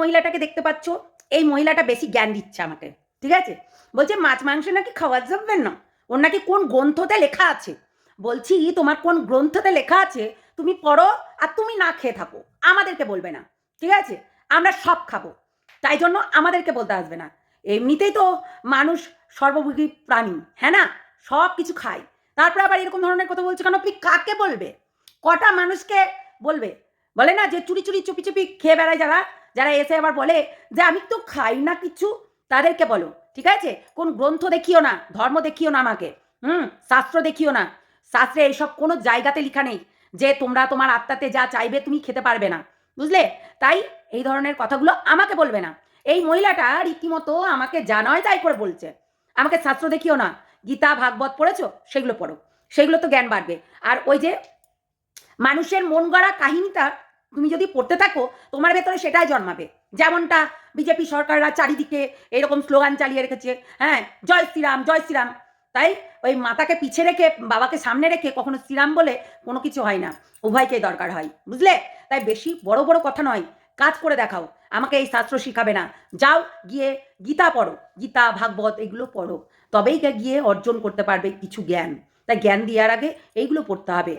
মহিলাটাকে দেখতে পাচ্ছ, এই মহিলাটা বেশি জ্ঞান দিচ্ছে আমাকে, ঠিক আছে? বলছে, মাছ, মাংস নাকি খাওয়া যাবে না? ওর নাকি কোন গ্রন্থতে লেখা আছে? বলছি, তোমার কোন গ্রন্থতে লেখা আছে? তুমি পড়ো আর তুমি না খেয়ে থাকো, আমাদেরকে বলবে না, ঠিক আছে? আমরা সব খাব, তাই জন্য আমাদেরকে বলতে আসবে না। এমনিতেই তো মানুষ সর্বভোগী প্রাণী হ্যাঁ না? সব কিছু খায়। তারপরে আবার এরকম ধরনের কথা বলছে কেন? তুমি কাকে বলবে? কটা মানুষকে বলবে, বলে না যে চুরি চুরি, চুপি চুপি খেয়ে বেড়ায় যারা যারা এসে আবার বলে যে আমি তো খাই না কিছু, তাদেরকে বলো, ঠিক আছে? কোন গ্রন্থ দেখিও না, ধর্ম দেখিও না আমাকে, হুম? শাস্ত্র দেখিও না। শাস্ত্রে এইসব কোনো জায়গাতে লেখা নেই যে তোমরা তোমার আত্মাতে যা চাইবে তুমি খেতে পারবে না, বুঝলে? তাই এই ধরনের কথাগুলো আমাকে বলবে না। এই মহিলাটা রীতিমতো আমাকে যা নয় তাই করে বলছে। আমাকে শাস্ত্র দেখিও না, গীতা, ভাগবত পড়েছো? সেগুলো পড়ো। সেগুলো তো জ্ঞান বাড়বে। আর ওই যে মানুষের মন গড়া কাহিনীটা তুমি যদি পড়তে থাকো তোমার ভেতরে সেটাই জন্মাবে। যেমনটা বিজেপি সরকাররা চারিদিকে এরকম স্লোগান চালিয়ে রেখেছে হ্যাঁ জয় শ্রীরাম জয় শ্রীরাম। তাই ওই মাতাকে পিছে রেখে বাবাকে সামনে রেখে কখনো শ্রীরাম বলে কোনো কিছু হয় না। উভয়কেই দরকার হয় বুঝলে? তাই বেশি বড় বড় কথা নয় কাজ করে দেখাও। আমাকে এই শাস্ত্র শিখাবে না। যাও গিয়ে গীতা পড়ো। গীতা ভাগবত এগুলো পড়ো। তবেই গিয়ে অর্জন করতে পারবে কিছু জ্ঞান। তাই জ্ঞান দেওয়ার আগে এইগুলো পড়তে হবে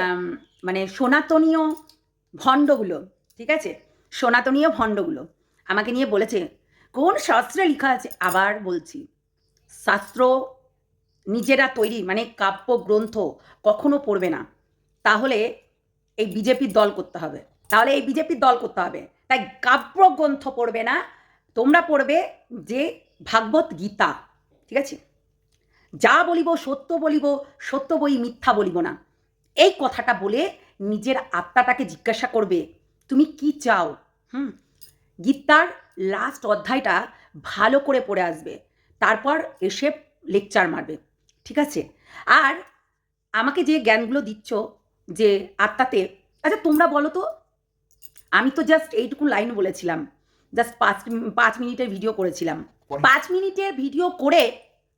আম, মানে সনাতনীয় ভণ্ডগুলো, ঠিক আছে? সনাতনীয় ভণ্ডগুলো। আমাকে নিয়ে বলেছে, কোন শাস্ত্রে লেখা আছে? আবার বলছি, শাস্ত্র নিজেরা তৈরি মানে কাব্য গ্রন্থ কখনো পড়বে না। তাহলে এই বিজেপির দল করতে হবে। তাহলে এই বিজেপির দল করতে হবে। তাই কাব্য গ্রন্থ পড়বে না, তোমরা পড়বে যে ভাগবত গীতা, ঠিক আছে? যা বলিব সত্য বলিব, সত্য বই মিথ্যা বলিব না। এই কথাটা বলে নিজের আত্মাটাকে জিজ্ঞাসা করবে তুমি কি চাও? হুম। গীতার লাস্ট অধ্যায়টা ভালো করে পড়ে আসবে। তারপর এসে লেকচার মারবে ঠিক আছে? আর আমাকে যে জ্ঞানগুলো দিচ্ছ যে আত্মাতে আচ্ছা তোমরা বলো তো আমি তো জাস্ট এইটুকু লাইন বলেছিলাম জাস্ট পাঁচ পাঁচ মিনিটের ভিডিও করেছিলাম। পাঁচ মিনিটের ভিডিও করে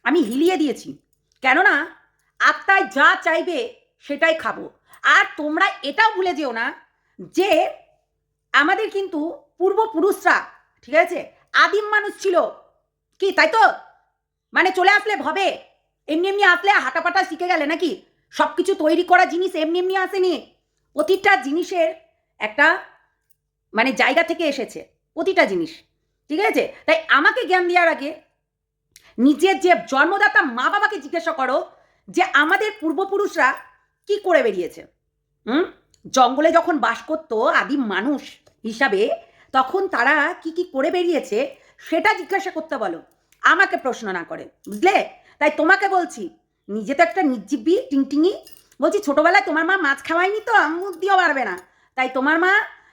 আমি হিলিয়ে দিয়েছি। কেননা আত্মায় যা চাইবে সেটাই খাব। আর তোমরা এটাও ভুলে যেও না যে আমাদের কিন্তু পূর্বপুরুষরা, ঠিক আছে? আদিম মানুষ ছিল। কি, তাই তো? মানে চলে আসলে ভবে। এমনি এমনি আসলে হাঁটাপাটা শিখে গেলে নাকি সব কিছু তৈরি করা জিনিস এমনি এমনি আসেনি। প্রতিটা জিনিসের একটা মানে জায়গা থেকে এসেছে, প্রতিটা জিনিস, ঠিক আছে? তাই আমাকে জ্ঞান দেওয়ার আগে নিজের যে জন্মদাতা মা বাবাকে জিজ্ঞাসা করো যে আমাদের পূর্বপুরুষরা কি করে বেরিয়েছে। হুম? জঙ্গলে যখন বাস করতো আদিম মানুষ হিসাবে, তখন তারা কি কি করে বেরিয়েছে সেটা জিজ্ঞাসা করতে বলো। আমাকে প্রশ্ন না করে, বুঝলে? তাই তোমাকে বলছি, নিজে তো একটা নির্জীবী, টিংটিঙি। বলছি, ছোটবেলায় তোমার মা মাছ খাওয়ায়নি তো বুদ্ধিও বাড়বে না। তাই তোমার মা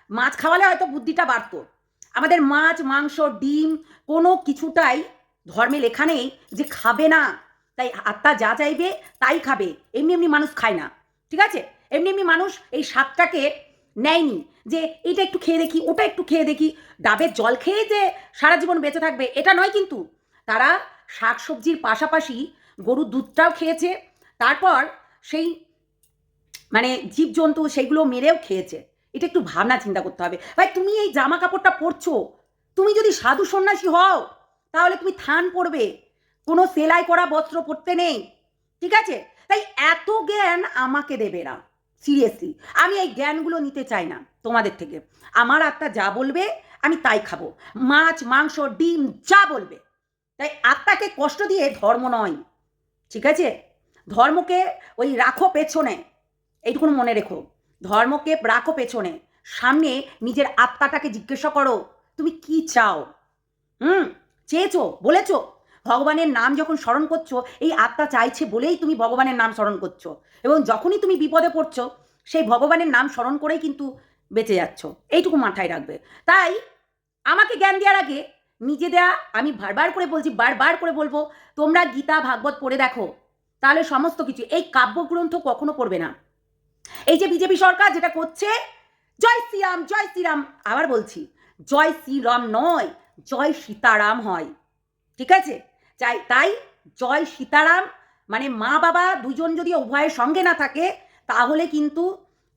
মাছ খাওয়ালে হয়তো বুদ্ধিটা বাড়তো। আমাদের মাছ, মাংস, ডিম কোনো কিছুটাই ধর্মে লেখা নেই যে খাবে না। তাই আত্মা যা চাইবে তাই খাবে। এমনি এমনি মানুষ খায় না। ঠিক আছে? এমনি এমনি মানুষ এই স্বাদটাকে নেয়নি যে এটা একটু খেয়ে দেখি, ওটা একটু খেয়ে দেখি। ডাবের জল খেয়ে যে সারা জীবন বেঁচে থাকবে, এটা নয় কিন্তু। তারা শাক সবজির পাশাপাশি গরুর দুধটাও খেয়েছে, তারপর সেই মানে জীবজন্তু সেইগুলো মেরেও খেয়েছে। এটা একটু ভাবনা চিন্তা করতে হবে। ভাই, তুমি এই জামা কাপড়টা পরছো, তুমি যদি সাধু সন্ন্যাসী হও, তাহলে তুমি থান পরবে, কোনো সেলাই করা বস্ত্র পরতে নেই, ঠিক আছে? তাই এত জ্ঞান আমাকে দেবে না। সিরিয়াসলি আমি এই জ্ঞানগুলো নিতে চাই না তোমাদের থেকে। আমার আত্মা যা বলবে, আমি তাই খাব। মাছ, মাংস, ডিম যা বলবে। তাই আত্মাকে কষ্ট দিয়ে ধর্ম নয়, ঠিক আছে? ধর্মকে ওই রাখো পেছনে, এইটুকুন মনে রেখো। ধর্মকে রাখো পেছনে, সামনে নিজের আত্মাটাকে জিজ্ঞাসা করো, তুমি কি চাও? হুম, চেয়েছো, বলেছ? ভগবানের নাম যখন স্মরণ করছ, এই আত্মা চাইছে বলেই তুমি ভগবানের নাম স্মরণ করছ। এবং যখনই তুমি বিপদে পড়ছো সেই ভগবানের নাম স্মরণ করেই কিন্তু বেঁচে যাচ্ছ। এইটুকু মাথায় রাখবে। তাই আমাকে জ্ঞান দেওয়ার আগে নিজে দেয়া, আমি বারবার করে বলছি, বারবার করে বলব, তোমরা গীতা, ভাগবত পড়ে দেখো। তাহলে সমস্ত কিছু, এই কাব্যগ্রন্থ কখনো পড়বে না। এই যে বিজেপি সরকার যেটা করছে, জয় শ্রীরাম জয় শ্রীরাম, আবার বলছি, জয় শ্রীরাম নয়, জয় সীতারাম হয়। ঠিক আছে? চাই, তাই জয় সীতারাম মানে মা বাবা দুজন যদি উভয়ের সঙ্গে না থাকে তাহলে কিন্তু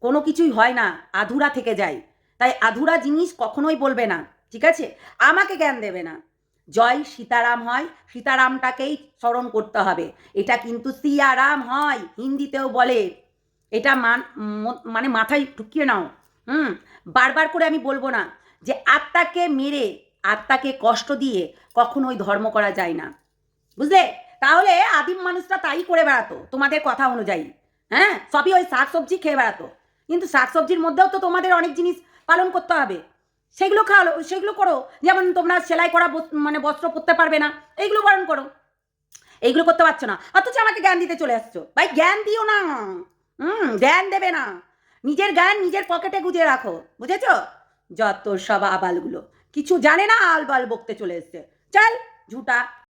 কোনো কিছুই হয় না, আধুরা থেকে যায়। তাই আধুরা জিনিস কখনোই বলবে না, ঠিক আছে? আমাকে জ্ঞান দেবে না। জয় সীতারাম হয়, সীতারামটাকেই স্মরণ করতে হবে। এটা কিন্তু সিয়ারাম হয়, হিন্দিতেও বলে। এটা মান মানে মাথায় ঢুকিয়ে নাও, হুম? বারবার করে আমি বলব না যে আত্মাকে মেরে, আত্মাকে কষ্ট দিয়ে কখনোই ধর্ম করা যায় না। বুঝলে? তাহলে আদিম মানুষরা তাই করে বেড়াতো, তোমাদের কথা অনুযায়ী। হ্যাঁ? সবই ওই শাক সবজি খেয়ে বেড়াতো। কিন্তু শাক সবজির মধ্যেও তো তোমাদের অনেক জিনিস পালন করতে হবে। সেগুলো খাওয়ালো সেগুলো করো। যেমন তোমরা সেলাই করা মানে বস্ত্র পরতে পারবে না, এইগুলো পালন করো। এইগুলো করতে পারছ না। অথচ আমাকে জ্ঞান দিতে চলে আসছো। ভাই, জ্ঞান দিও না। হুম, জ্ঞান দেবে না। নিজের জ্ঞান নিজের পকেটে গুজে রাখো, বুঝেছ? যত সব আবালগুলো। কিছু জানে না, আলবাল বকতে চলে এসছে। চল, ঝুটা।